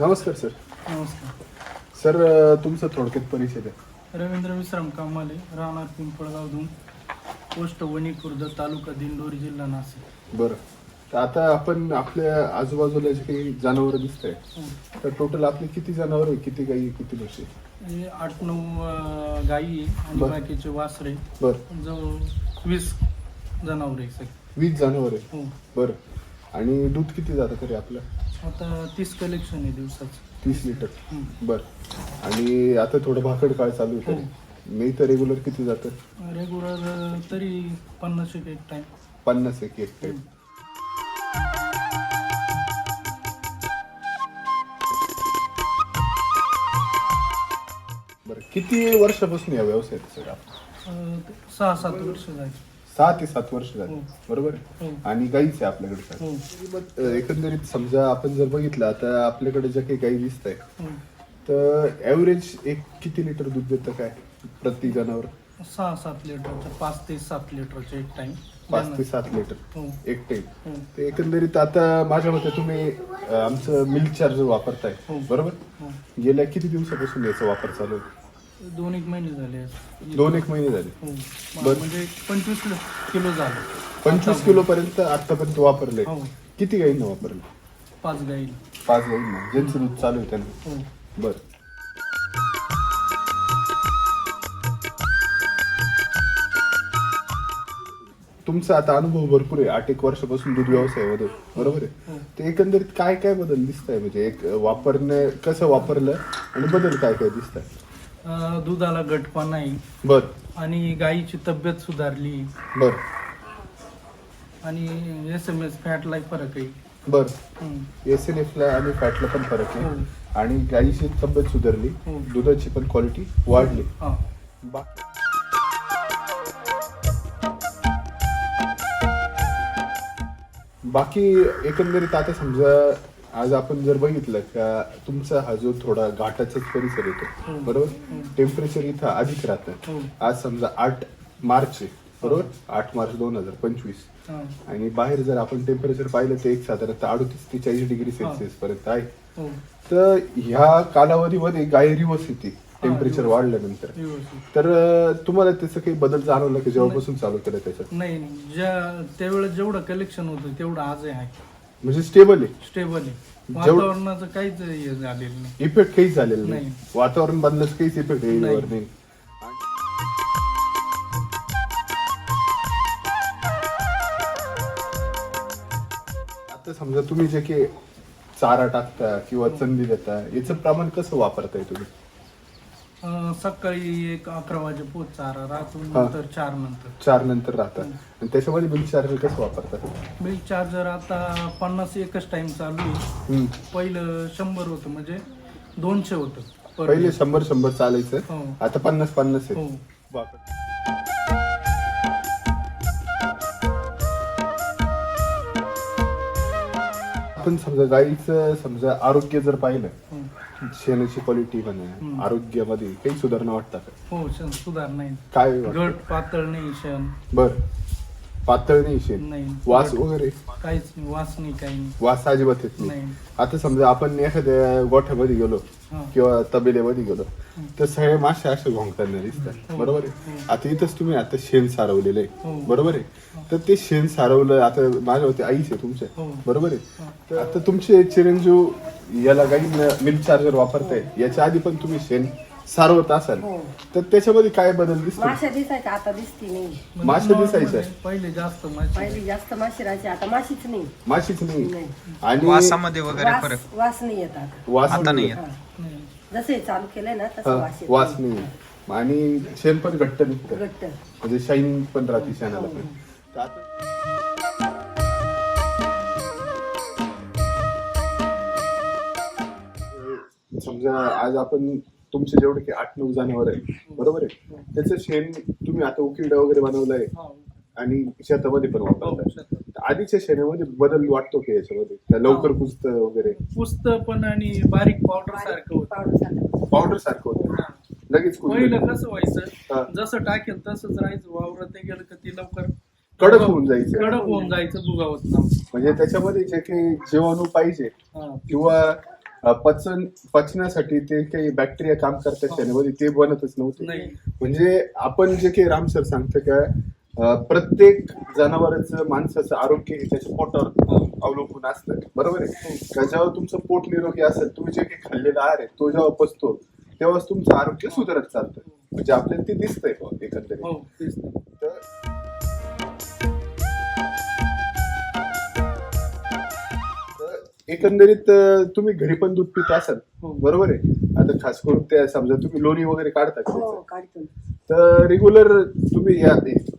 नमस्कार सर. नमस्कार. सर तुमचं थोडक्यात परिचय द्या. रवींद्र विश्राम कामाले राहणार पिंपळगाव धूम पोस्ट वणी खुर्द तालुका दिंडोरी जिल्हा नाशिक. बरं. तर आता आपण आपल्या आजूबाजूला जे काही जनावरं दिसत आहे तर टोटल आपले किती जनावर आहे? किती गाई आहे, किती म्हशी आहे? हे आठ नऊ अं, गायी आहे आणि बरं. बाकीचे वासरे. बरं. जवळ वीस जनावर आहे सगळे वीस जनावर आहे? हो. बरं. आणि दूध किती जातं तरी आपलं? आता तीस कलेक्शन आहे दिवसाचं. तीस लिटर. बरं. आणि आता थोडं भाकड काळ चालू आहे तरी? मी तर रेग्युलर किती जातं रेग्युलर तरी पन्नास एक एक टाइम पन्नास एक एक टाईम बरं. किती वर्षापासून या व्यवसायात सर आपण? सहा सात वर्ष जायचे सहा ते सात वर्ष झाली. बरोबर आहे? आणि गाईच आहे आपल्याकडे सर. मग, अ, एकंदरीत समजा आपण जर बघितलं आता आपल्याकडे ज्या काही गाई दिसत आहे हो तर ॲव्हरेज एक किती लिटर दूध देतं काय प्रति जनावर? सहा सात लिटरचं पाच ते सात लिटरचे एक टाइम पाच ते सात लिटर. एक टाईम हो ते एकंदरीत आता माझ्या मते तुम्ही अ, आमचं मिल्क चार्जर वापरताय. बरोबर? गेल्या किती दिवसापासून याचा वापर चालू आहे? दोन एक महिने झाले. दोन एक महिने झाले. हो. बरं. म्हणजे पंचवीस किलो किलो झालं. पंचवीस किलो पर्यंत आतापर्यंत वापरले. हो. किती गाईंना वापरले? पाच गाईल पाच गाईंना. ज्यांचं दूध चालू आहे त्यांना. हो. बरं. तुमचा आता अनुभव भरपूर आहे. आठ एक वर्षापासून दूध व्यवसायामध्ये बरोबर? आहे. ते एकंदरीत काय काय बदल दिसत आहे म्हणजे एक वापरणे कसं वापरलं आणि बदल काय काय दिसत आहे अं, दुधाला गटपा नाही. बर. आणि गाईची तब्येत सुधारली. बर. आणि एस एम एस फॅटलाही फरक आहे. बर. हम्म. एस एन एफला आणि फॅटला पण फरक हो. आहे आणि गाईची तब्येत सुधारली. हो. दुधाची पण क्वालिटी वाढली. हा. बा- बाकी एकंदरीत आता समजा आज आपण जर बघितलं का तुमचा हा जो थोडा घाटाचाच परिसर येतो. बरोबर? टेम्परेचर इथं अधिक राहतं. आज समजा आठ मार्च आहे बरोबर? आठ मार्च दोन हजार पंचवीस. आणि बाहेर जर आपण टेम्परेचर पाहिलं तर एक साधारणतः अडतीस ते चाळीस डिग्री सेल्सिअस पर्यंत आहे. तर ह्या कालावधीमध्ये गाय रिवर्स येते टेम्परेचर वाढल्यानंतर. तर तुम्हाला त्याचं काही बदल जाणवला की जेव्हापासून चालू केलं त्याच्यात नाही नाही. ज्या त्यावेळेस जेवढं कलेक्शन होतं तेवढं आजही आहे. म्हणजे स्टेबल आहे. स्टेबल आहे. जेवढं- वातावरणाचं काहीच हे झालेलं नाही. इफेक्ट काहीच झालेला नाही. नाही. वातावरण बदलाच काहीच इफेक्ट नाही. नाही. आता समजा तुम्ही जे काही चारा टाकता किंवा चंदी देता याचं प्रमाण कसं वापरताय तुम्ही? अं, सकाळी एक अकरा वाजे पोच चारा राहतो हा. नंतर चार नंतर. चार नंतर राहता आणि त्याच्यामध्ये बिल चार्जर कसं वापरता बिल चार्जर आता पन्नास एकच टाइम चालू आहे. हम्म. पहिलं शंभर होतं म्हणजे दोनशे होतं. पहिले. शंभर शंभर चालायचं. हो. आता पन्नास पन्नास हो. आहे बापरे. आपण समजा गाईचं समजा आरोग्य जर पाहिलं. शेणाची क्वालिटी म्हणा. आरोग्यामध्ये काही सुधारणा वाटतात हो क्षण सुधार नाही काय वाटतं? पातळ नाही क्षण बर पातळ नाही शेण. नाही. वास वगैरे? काहीच नाही. वास नाही काही नाही. वास अजिबात येत नाही. नाही. आता समजा आपण एखाद्या गोठ्यामध्ये गेलो हा. किंवा तबेल्यामध्ये गेलो तर सगळे मासे असे घोंगताना दिसतात. हो. बरोबर आहे? आता इथंच तुम्ही आता शेण सारवलेलं आहे. हो. बरोबर आहे? तर ते शेण सारवलं आता माझ्या होते आईच आहे तुमच्या. हो. बरोबर आहे? तर आता तुमचे चिरंजीव याला काही मिल्क चार्जर वापरताय. याच्या आधी पण तुम्ही शेण सारवत असाल. हो. तर त्याच्यामध्ये काय बदल दिसतो? माश्या दिसायच्या आता दिसती नाही. मासे दिसायचे. पहिले जास्त मासे पहिली जास्त माशी राहायची आता माशीच नाही. माशीच नाही. नाही. आणि वासामध्ये वगैरे वास फरक. वास नाही येत आता. वास आता नाही हा. नाही. जसे चालू केलंय ना तसं हा, वास येत वास नाही. आणि शेण पण घट्ट निघतं. घट्ट. म्हणजे शाईनिंग पण राहते शेणाला पण. तर आता- समजा आज आपण तुमचे जेवढे की आठ नऊ जनावर आहे बरोबर आहे? त्याचं शेण तुम्ही आता उकिरडा वगैरे बनवलंय हो. आणि शेतामध्ये पण हो. तर आधीच्या शेणामध्ये बदल वाटतो की याच्यामध्ये? का लवकर कुजतं वगैरे? पुस्तक पण आणि बारीक पावडर सारखं होतं. पावडर सारखं होतं. लगेच पहिलं कुजतं कसं हा. व्हायचं जसं टाकेल तसंच राहायचं. वावरात ते गेलं का ती लवकर कडक होऊन जायचं. कडक होऊन जायचं बुगावत म्हणजे त्याच्यामध्ये जे काही जीवाणू पाहिजे हा. किंवा पचन पचण्यासाठी ते काही बॅक्टेरिया काम करतात त्यामध्ये ते बनतच नव्हते. म्हणजे आपण जे काही राम सर सांगतो का अं, प्रत्येक जनावरांचं माणसाचं आरोग्य हे त्याच्या पोटावर अवलंबून असतं. बरोबर आहे? का जेव्हा तुमचं पोट निरोगी असेल तुम्ही जे काही खाल्लेलं आहार आहे तो जेव्हा पचतो तेव्हाच तुमचं आरोग्य सुधारत चालतं. म्हणजे आपल्याला ते दिसतंय एकंदरीत. एकंदरीत तुम्ही घरी पण दूध पित असाल. हो. बरोबर आहे. आता खास करून ते समजा तुम्ही लोणी वगैरे काढता का हो त्याचं? काढतो. तर रेग्युलर तुम्ही या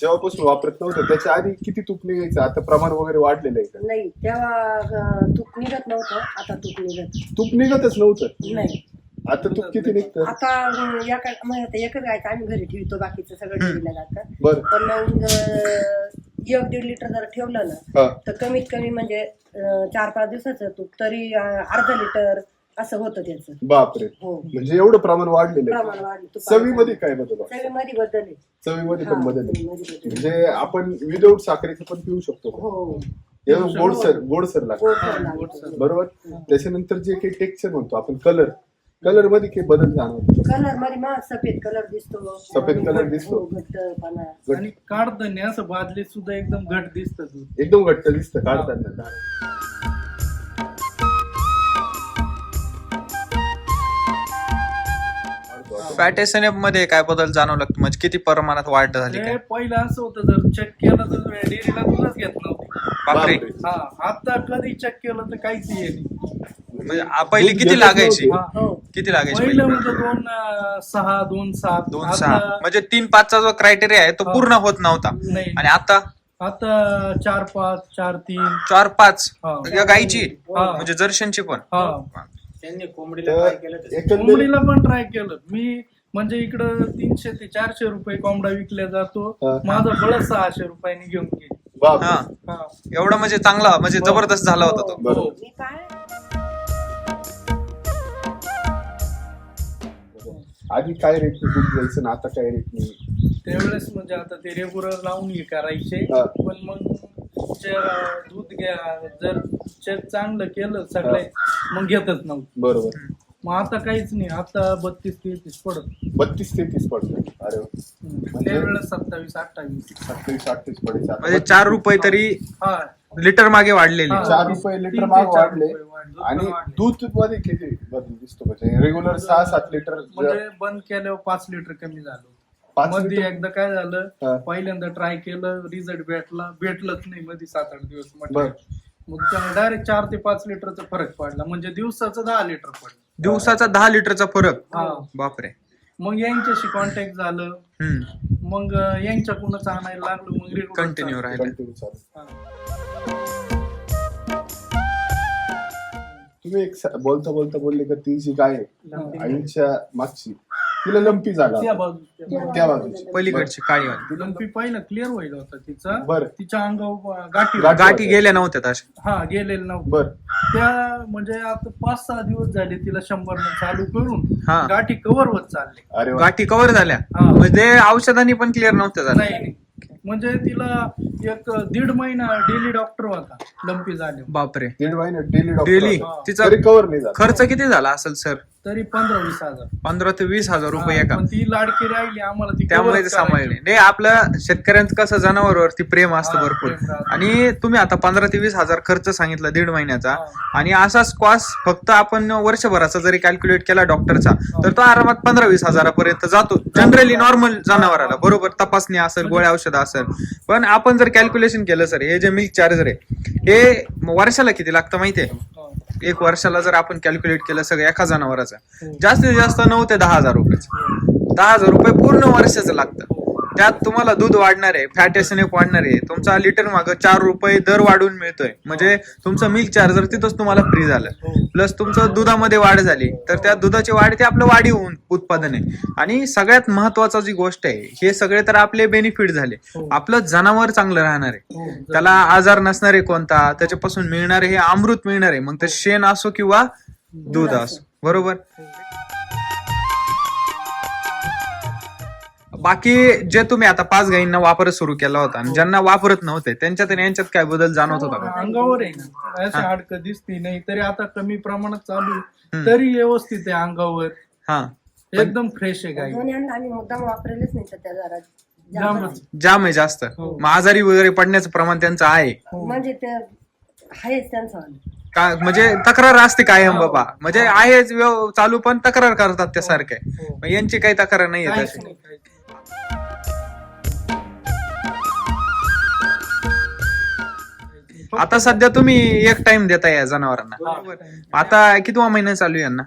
जेव्हापासून वापरत नव्हतं त्याच्या आधी किती तूप निघायचं? आता प्रमाण वगैरे वाढलेलं आहे का? नाही तेव्हा अं, तूप निघत नव्हतं. आता तूप निघत. तूप निघतच नव्हतं? नाही. आता तूप किती निघतं? आता अं, एका आता एकच गायचं आम्ही घरी ठेवतो बाकीचं सगळं डेअरीला जातं. बरं. पण मग अं, एक दीड लिटर जर ठेवलं ना तर कमीत कमी म्हणजे चार पाच दिवसाचं तूप तरी अर्धा लिटर असं होतं त्याचं बापरे हो म्हणजे एवढं प्रमाण वाढलेलं प्रमाण वाढलं. चवीमध्ये काय बदल? चवीमध्ये बदल आहे चवीमध्ये पण बदल आहे चवीमध्ये बदल आहे. म्हणजे आपण विदाऊट साखरेचं पण पिऊ शकतो का? हो गोडसर गोडसर लागतं. लागतं. बरोबर त्याच्यानंतर जे काही टेक्स्चर म्हणतो आपण कलर कलरमध्ये काही बदल जाणवतो कलरमध्ये सफेद कलर दिसतो. सफेद घट- दिसतो. हो, घट्टपणा घट- आणि काढताना असं बादलीत सुद्धा एकदम घट दिसत एकदम घट्ट दिसतं काढताना. एफमध्ये काय बदल जाणवू लागतो म्हणजे किती प्रमाणात वाढ झाली काय? पहिलं असं होतं जर चेक केलं तर डेअरीला दूधच घेत नव्हती बापरे. बापरे. हा आता कधी चेक केलं तर काहीच ये नाही. म्हणजे आ- पहिली दूध किती घेतच लागायची? नव्हते. हा. हो. किती लागायची पहिलं पहिली? म्हणजे दोन अं, सहा दोन सात. दोन आता सहा. म्हणजे तीन पाचचा जो क्रायटेरिया आहे तो हा. पूर्ण होत नव्हता. नाही. आणि आता? आता चार पाच चार तीन. चार पाच? हा. या गायची हा. म्हणजे जर्शनची पण? हा. त्यांनी कोंबडीला काय केलं ते? एकंदरीत कोंबडीला पण ट्राय केलं. मी म्हणजे इकडं तीनशे ते चारशे रुपये कोंबडा विकल्या जातो. हा. माझं बळ सहाशे रुपयांनी घेऊन गेली. बाप हा. हा. एवढा म्हणजे चांगला म्हणजे. जबरदस्त झाला होता तो. बरोबर. मी काय आधी काय रेट दूध द्यायचं ना आता काय रेट नाही त्यावेळेस म्हणजे आता ते रेग्युलर लावून हे करायचे हा. पण मग चे- दूध घ्या जर चेक चांगलं केलं सगळे मग घेतच नव्हतं. बरोबर. मग आता काहीच नाही. आता बत्तीस तेहतीस पडत बत्तीस तेहतीस पडतो अरे वा. म्हणजे- त्यावेळेस सत्तावीस अठ्ठावीस. सत्तावीस अठ्ठावीस आता म्हणजे चार रुपये तरी हा. लिटर मागे वाढलेली. चार रुपये लिटर ते माग चार वाढले रुपये वाढले. आणि दूध पण वाढले. दूधमध्ये किती बदल दिसतो म्हणजे रेग्युलर सहा सात लिटर म्हणजे बंद केल्यावर पाच लिटर कमी झालं पाच मध्ये लिटर? एकदा काय हा. झालं पहिल्यांदा ट्राय केलं रिझल्ट भेटला भेटलंच नाही मध्ये सात आठ दिवस बर. म्हटलं मग त्यामुळे डायरेक्ट चार ते पाच लिटरचा फरक पडला. म्हणजे दिवसाचं दहा लिटर पडलं. दिवसाचा दहा लिटरचा फरक. हा. बापरे. मग यांच्याशी कॉन्टॅक्ट झालं. हम्म. मग अं, यांच्याकडूनच आणायला लागलो मग कंटिन्यू. राहिलं कंटिन्यू चालू. हा. तुम्ही एक स- बोलता बोलता बोलले का ती जी गाय आहे लंपी. आईच्या मागची तिला लंपी जागा त्या बाजू- त्या बाजू. त्या बाजूची पलीकडची काळी वाली. लंपी पहिलं क्लिअर होईल होता तिचा. बर. तिच्या अंगावर गाठी गाठी- गाठी गेल्या नव्हत्या तशा. हा गेलेलं नव्हतं बर. त्या म्हणजे आता पाच सहा दिवस झाले तिला शंभर चालू करून हा. गाठी कव्हर होत चालले अरे वा. गाठी कव्हर झाल्या. हा. म्हणजे औषधांनी पण क्लिअर नव्हत्या झाल्या. नाही नाही. म्हणजे तिला एक दीड महिना डेली डॉक्टर होता. लंपी झाले. बापरे. दीड महिने डेली डेली हा. तिचा तरी कव्हर नाही झाला. खर्च किती झाला असेल सर तरी पंधरा वीस हजार. पंधरा ते वीस हजार रुपये एका. पण ती लाडकी राहिली आम्हाला ती त्यामुळे cover ते करायची. सांभाळले नाही आपलं शेतकऱ्यांचं कसं जनावरवरती प्रेम असतं हा, भरपूर. राहतं. आणि तुम्ही आता पंधरा ते वीस हजार खर्च सांगितला दीड महिन्याचा. हा. आणि असाच कॉस्ट फक्त आपण वर्षभराचा जरी कॅल्क्युलेट केला डॉक्टरचा तर तो आरामात पंधरा वीस हजारापर्यंत जातो. जनरली नॉर्मल जनावराला. बरोबर तपासणी असेल गोळ्या औषध असेल. पण आपण जर कॅल्क्युलेशन केलं सर हे जे मिल्क चार्जर आहे हे वर्षाला किती लागतं माहितीये? हा. एक वर्षाला जर आपण कॅल्क्युलेट केलं सगळं एका जनावराचं हो. जास्तीत जास्त नऊ ते दहा हजार रुपये. दहा हजार रुपये पूर्ण वर्षाचं लागतं. त्यात तुम्हाला दूध वाढणार आहे फॅट एसएनएफ वाढणार आहे. तुमचा लिटर माग चार रुपये दर वाढून मिळतोय. म्हणजे तुमचं मिल्क चार्जर तिथंच तुम्हाला फ्री झालं. हो. प्लस तुमचं दुधामध्ये वाढ झाली. तर त्या दुधाची वाढ ते आपलं वाढीव उत्पादन आहे. आणि सगळ्यात महत्त्वाचा जी गोष्ट आहे हे सगळे तर आपले बेनिफिट झाले. हो. आपलं जनावर चांगलं राहणार आहे. हो. त्याला आजार नसणार आहे कोणता त्याच्यापासून मिळणारे हे अमृत मिळणार आहे. मग ते शेण असो किंवा दूध असो. बरोबर? बाकी जे तुम्ही आता पाच गायींना वापर सुरू केला होता आणि ज्यांना वापरत नव्हते त्यांच्यात आणि यांच्यात काय बदल जाणवत होता का? अंगावर आहे ना. हाडकं दिसती नाही तरी आता कमी प्रमाणात चालू आहे. तरी व्यवस्थित आहे अंगावर. हा. एकदम फ्रेश आहे गाई. दोन्ही अंड आम्ही मुद्दाम वापरलेच नाही जरा जामच. जाम आहे. जास्त. हो. मग आजारी वगैरे पडण्याचं प्रमाण त्यांचं आहे. म्हणजे ते आहेच त्यांचं. का म्हणजे तक्रार असते कायम बाबा. म्हणजे आहेच व्यव- चालू पण तक्रार करतात त्या सारखे हो. मग यांची काही तक्रार नाही आहे काहीच तशी. नाही, काहीच आता सध्या तुम्ही एक टाइम देताय या जनावरांना. हा. आता कितवा महिना चालू आहे यांना?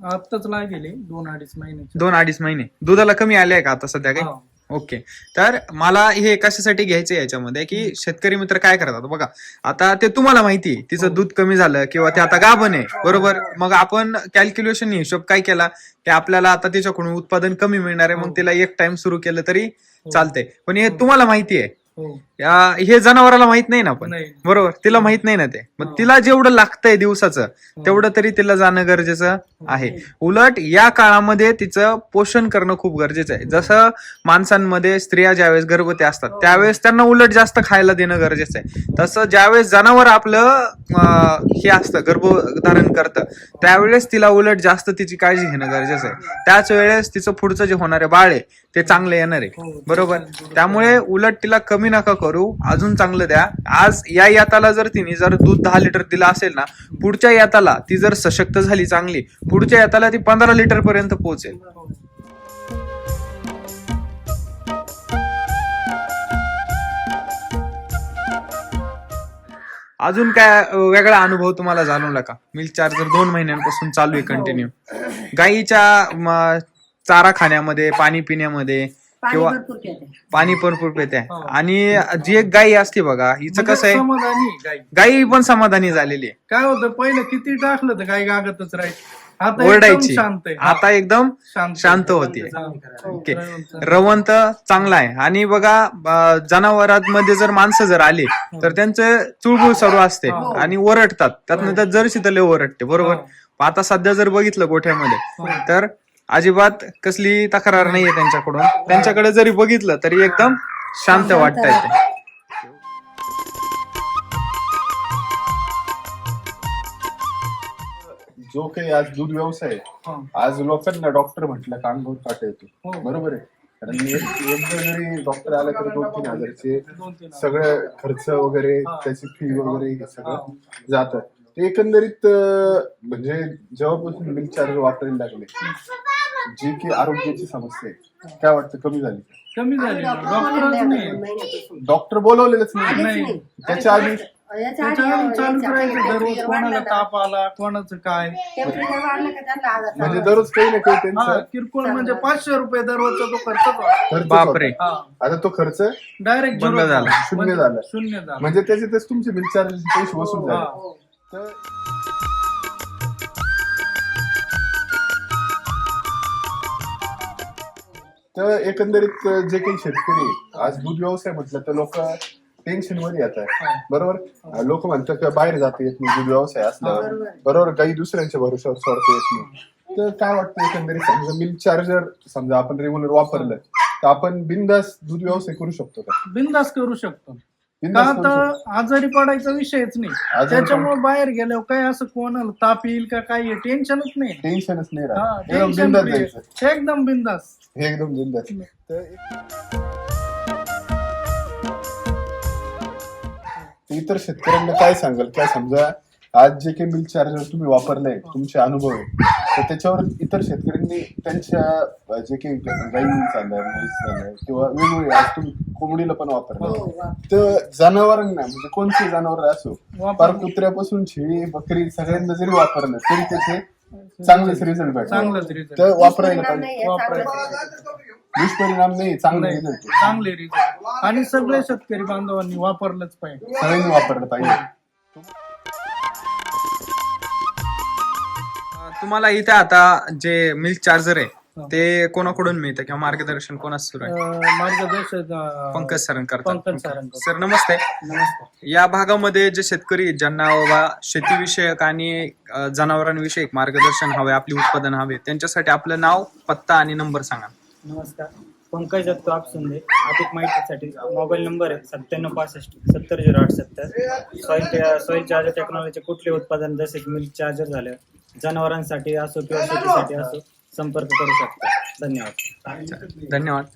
आत्ताच लागेल हे, दोन अडीच महिन्याचे दोन अडीच महिने. दुधाला कमी आले का आता सध्या काही? हा. ओके तर मला हे कशासाठी घ्यायचं याच्यामध्ये की शेतकरी मित्र काय करतात? बघा आता ते तुम्हाला माहिती आहे, तिचं दूध कमी झालं किंवा ते आता गाभण आहे बरोबर? मग आपण कॅल्क्युलेशन हिशोब काय केला? की आपल्याला आता तिच्याकडून उत्पादन कमी मिळणार आहे मग तिला एक टाइम सुरू केलं तरी चालतंय. पण हे. तुम्हाला माहिती आहे हो. या- हे जनावराला माहीत नाही ना पण. नाही. बरोबर? तिला माहीत नाही ना ते. मग तिला जेवढं लागतंय दिवसाचं तेवढं तरी तिला जाणं गरजेचं आहे. उलट या काळामध्ये तिचं पोषण करणं खूप गरजेचं आहे. जसं माणसांमध्ये स्त्रिया ज्यावेळेस गर्भवती असतात त्यावेळेस त्यांना उलट जास्त खायला देणं गरजेचं आहे. तसं ज्यावेळेस जनावर आपलं अं, हे असतं गर्भधारण करतं त्यावेळेस तिला उलट जास्त तिची काळजी घेणं गरजेचं आहे. त्याच वेळेस तिचं पुढचं जे होणारे बाळ आहे ते चांगलं येणार आहे. बरोबर? त्यामुळे उलट तिला कमी नका करू. अजून चांगलं द्या. आज या याताला जर तिने जर दूध दहा लिटर दिला असेल ना पुढच्या याताला ती जर सशक्त झाली चांगली पुढच्या याताला ती पंधरा लिटर पर्यंत पोहोचेल. अजून काय वेगळा अनुभव तुम्हाला जाणवला का? मिल्क चार्जर दोन महिन्यांपासून चालू आहे कंटिन्यू गाईच्या चारा खाण्यामध्ये पाणी पिण्यामध्ये पाणी किंवा भरपूर पाणी भरपूर पिते. हो. आणि जी एक गाई असते बघा हिचं कसं आहे? समाधानी गाई. गाई पण समाधानी झालेली आहे. काय होतं पहिलं किती टाकलं तर गाई गागतच आता एकदम ओरडायची. शांत आहे. आता एकदम शांत शांत होतीये हा. ओके. रवंथ. रवंत चांगला आहे. आणि बघा अं, जनावरांमध्ये जर माणसं जर आली तर त्यांचं चुळबुळ सुरू असते हो. आणि ओरडतात. त्यात तर जर्सी तले ओरडते बरोबर? हो. आता सध्या जर बघितलं गोठ्यामध्ये हो. तर अजिबात कसली तक्रार नाहीये त्यांच्याकडून त्यांच्याकडे जरी बघितलं तरी एकदम शांत वाटतंय ते जो काही आज दूध व्यवसाय आहे, हा. आज लोकांना डॉक्टर म्हटलं का अंगावर काटा येतो हो. बरोबर आहे कारण एक एकदा जरी डॉक्टर आला तर दोन तीन हजारचे. सगळं खर्च वगैरे. त्याची फी वगैरे. सगळं जात ते एकंदरीत म्हणजे जेव्हापासून मिल्क चार्जर वापरायला लागले जी की आरोग्याची समस्या आहे काय वाटतं कमी झाली कमी झाली ना. डॉक्टरच नाही डॉक्टर बोलवलेलंच नाही आलेच नाही. नाही त्याच्या आधी याच्या आधी त्याच्या आधी चालू याच्या करायचं आधी दररोज कोणाला वाढलं? ताप आला कोणाचं काय Temperature वाढलं का त्यांना आजार म्हणजे चालू दररोज काही ना काही हा त्यांचा किरकोळ म्हणजे पाचशे रुपये दररोजचा तो खर्च खर्च बापरे. होता. आता तो खर्च डायरेक्ट बंद झाला. शून्य झाला. शून्य झाला म्हणजे त्याच्यातच तुमचे मिल्क चार्जेस पैसे वसूल हा. झाले हो. तर तर एकंदरीत जे काही शेतकरी आहे, आज दूध व्यवसाय म्हटलं तर लोक टेन्शनमध्ये येत आहे बरोबर? लोक म्हणतात का बाहेर जाता येत नाही दूध व्यवसाय असल्यावर. बरोबर. काही दुसऱ्यांच्या भरोश्यावर सोडता येत नाही. तर काय वाटतं एकंदरीत? समजा मिल्क चार्जर समजा आपण रेग्युलर वापरलं तर आपण बिंदास दूध व्यवसाय करू शकतो का? बिंदास करू शकतो. का. आता आजारी पडायचा विषयच नाही. आजारी त्याच्यामुळे बाहेर गेल्यावर काय असं कोणाला ताप येईल का काय टेन्शनच नाही. टेन्शनच नाही हा, राहत एकदम बिंदास free. जायचं. एकदम बिंदास हे एकदम बिंदास तर एक- तर इतर शेतकऱ्यांना काय सांगाल? काय समजा आज जे काही मिल्क चार्जर तुम्ही वापरलंय तुमचे अनुभव आहे तर त्याच्यावर इतर शेतकऱ्यांनी त्यांच्या अं, जे काही गाई झालं म्हैस किंवा वेगवेगळे आज तुम्ही कोंबडीला पण हो, वापरलं वा. तर जनावरांना म्हणजे कोणते जनावर असो. फार कुत्र्यापासून शेळी बकरी सगळ्यांना जरी वापरलं तरी त्याचे चांगलेच रिझल्ट भेटतात. तर वापरायला पाहिजे. दुष्परिणाम नाही चांगले नाही, रिझल्ट चांगले रिझल्ट आणि सगळे शेतकरी बांधवांनी वापरलंच पाहिजे. सगळ्यांनी वापरलं पाहिजे. तुम्हाला इथे आता जे मिल्क चार्जर आहे हा. ते कोणाकडून मिळतं किंवा मार्गदर्शन कोणाच सुरू आहे मार्गदर्शक पंकज सरण करतात सरांकडून. सर नमस्ते. नमस्कार या भागामध्ये जे शेतकरी आहेत, ज्यांना बाबा शेतीविषयक आणि अ, जनावरांविषयक मार्गदर्शन हवे आपले उत्पादन हवे त्यांच्यासाठी आपलं नाव पत्ता आणि नंबर सांगा. नमस्कार. पंकज दत्त आपसुंदे. अधिक माहितीसाठी मोबाईल नंबर आहे सत्त्याण्णव पासष्ट सत्तर झिरो आठ सत्तर. सॉईल सॉईल चार्जर टेक्नॉलॉजी कुठले उत्पादन जसे की मिल्क चार्जर झालं जनावरांसाठी असो किंवा शेतीसाठी असो संपर्क करू शकता. धन्यवाद. धन्यवाद.